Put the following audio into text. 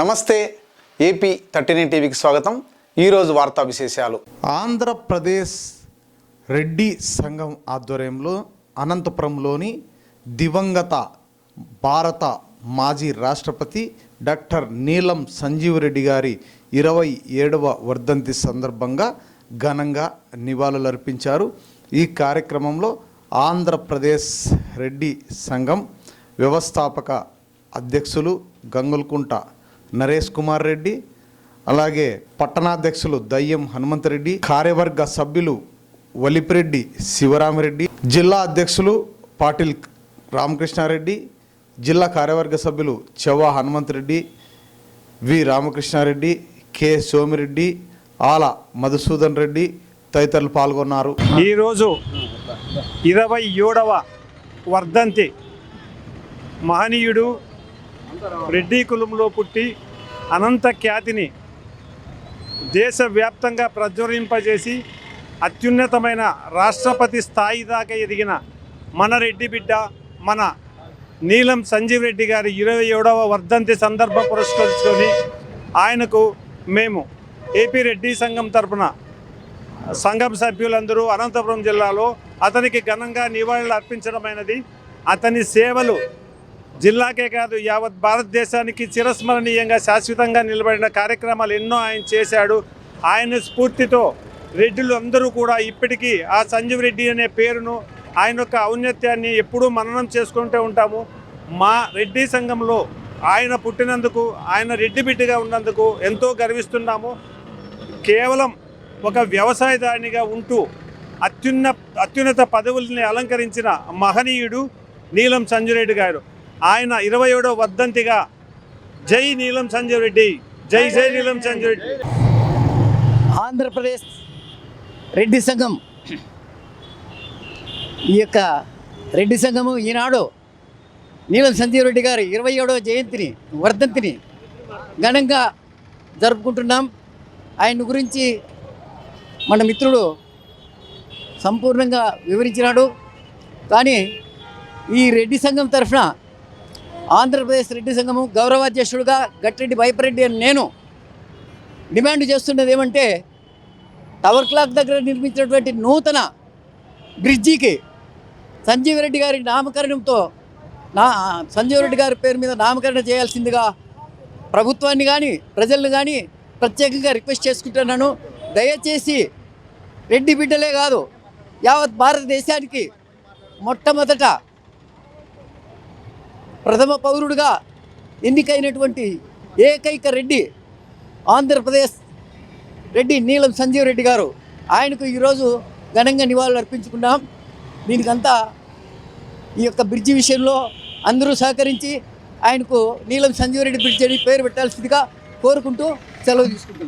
నమస్తే AP thirty nine టీవీకి స్వాగతం. ఈరోజు వార్తా విశేషాలు. ఆంధ్రప్రదేశ్ రెడ్డి సంఘం ఆధ్వర్యంలో అనంతపురంలోని దివంగత భారత మాజీ రాష్ట్రపతి డాక్టర్ నీలం సంజీవ్ రెడ్డి గారి ఇరవై ఏడవ వర్ధంతి సందర్భంగా ఘనంగా నివాళులర్పించారు. ఈ కార్యక్రమంలో ఆంధ్రప్రదేశ్ రెడ్డి సంఘం వ్యవస్థాపక అధ్యక్షులు గంగుల్కుంట నరేష్ కుమార్ రెడ్డి అలాగే పట్టణాధ్యక్షులు దయ్యం హనుమంతరెడ్డి కార్యవర్గ సభ్యులు వలిపిరెడ్డి శివరామిరెడ్డి జిల్లా అధ్యక్షులు పాటిల్ రామకృష్ణారెడ్డి జిల్లా కార్యవర్గ సభ్యులు చెవ్వ హనుమంతరెడ్డి వి రామకృష్ణారెడ్డి కె సోమిరెడ్డి ఆల మధుసూదన్ రెడ్డి తదితరులు పాల్గొన్నారు. ఈరోజు ఇరవై ఏడవ వర్ధంతి మహనీయుడు రెడ్డి కులంలో పుట్టి అనంత ఖ్యాతిని దేశవ్యాప్తంగా ప్రజ్వరింపజేసి అత్యున్నతమైన రాష్ట్రపతి స్థాయి దాకా ఎదిగిన మన రెడ్డి బిడ్డ మన నీలం సంజీవ్ రెడ్డి గారి ఇరవై ఏడవ వర్ధంతి సందర్భం పురస్కరించుకొని ఆయనకు మేము ఏపీ రెడ్డి సంఘం తరపున సంఘం సభ్యులందరూ అనంతపురం జిల్లాలో అతనికి ఘనంగా నివాళులు అర్పించడమైనది. అతని సేవలు జిల్లాకే కాదు యావత్ భారతదేశానికి చిరస్మరణీయంగా శాశ్వతంగా నిలబడిన కార్యక్రమాలు ఎన్నో ఆయన చేశాడు. ఆయన స్ఫూర్తితో రెడ్డిలు అందరూ కూడా ఇప్పటికీ ఆ సంజీవ్ రెడ్డి అనే పేరును ఆయన యొక్క ఔన్నత్యాన్ని ఎప్పుడూ మననం చేసుకుంటూ ఉంటాము. మా రెడ్డి సంఘంలో ఆయన పుట్టినందుకు ఆయన రెడ్డి బిడ్డగా ఉన్నందుకు ఎంతో గర్విస్తున్నాము. కేవలం ఒక వ్యవసాయదారునిగా ఉంటూ అత్యున్న అత్యున్నత పదవుల్ని అలంకరించిన మహనీయుడు నీలం సంజురెడ్డి గారు. ఆయన ఇరవై ఏడో వర్ధంతిగా జై నీలం సంజయ్ రెడ్డి జై జై నీలం సంజయ్ రెడ్డి. ఆంధ్రప్రదేశ్ రెడ్డి సంఘం ఈ యొక్క రెడ్డి సంఘము ఈనాడు నీలం సంజీవ్ రెడ్డి గారి ఇరవై ఏడవ జయంతిని వర్ధంతిని ఘనంగా జరుపుకుంటున్నాం. ఆయన గురించి మన మిత్రుడు సంపూర్ణంగా వివరించినాడు. కానీ ఈ రెడ్డి సంఘం తరఫున ఆంధ్రప్రదేశ్ రెడ్డి సంఘము గౌరవాధ్యక్షుడుగా గట్టిరెడ్డి భయపరెడ్డి అని నేను డిమాండ్ చేస్తున్నది ఏమంటే టవర్ క్లాక్ దగ్గర నిర్మించినటువంటి నూతన బ్రిడ్జికి సంజీవ్ రెడ్డి గారి నామకరణంతో నా సంజీవ్ రెడ్డి గారి పేరు మీద నామకరణ చేయాల్సిందిగా ప్రభుత్వాన్ని కానీ ప్రజలను కానీ ప్రత్యేకంగా రిక్వెస్ట్ చేసుకుంటున్నాను. దయచేసి రెడ్డి బిడ్డలే కాదు యావత్ భారతదేశానికి మొట్టమొదట ప్రథమ పౌరుడుగా ఎన్నికైనటువంటి ఏకైక రెడ్డి ఆంధ్రప్రదేశ్ రెడ్డి నీలం సంజీవ్ రెడ్డి గారు. ఆయనకు ఈరోజు ఘనంగా నివాళులు అర్పించుకున్నాం. దీనికంతా ఈ యొక్క బ్రిడ్జి విషయంలో అందరూ సహకరించి ఆయనకు నీలం సంజీవ్ రెడ్డి బ్రిడ్జి అని పేరు పెట్టాల్సిందిగా కోరుకుంటూ సెలవు తీసుకుంటున్నాం.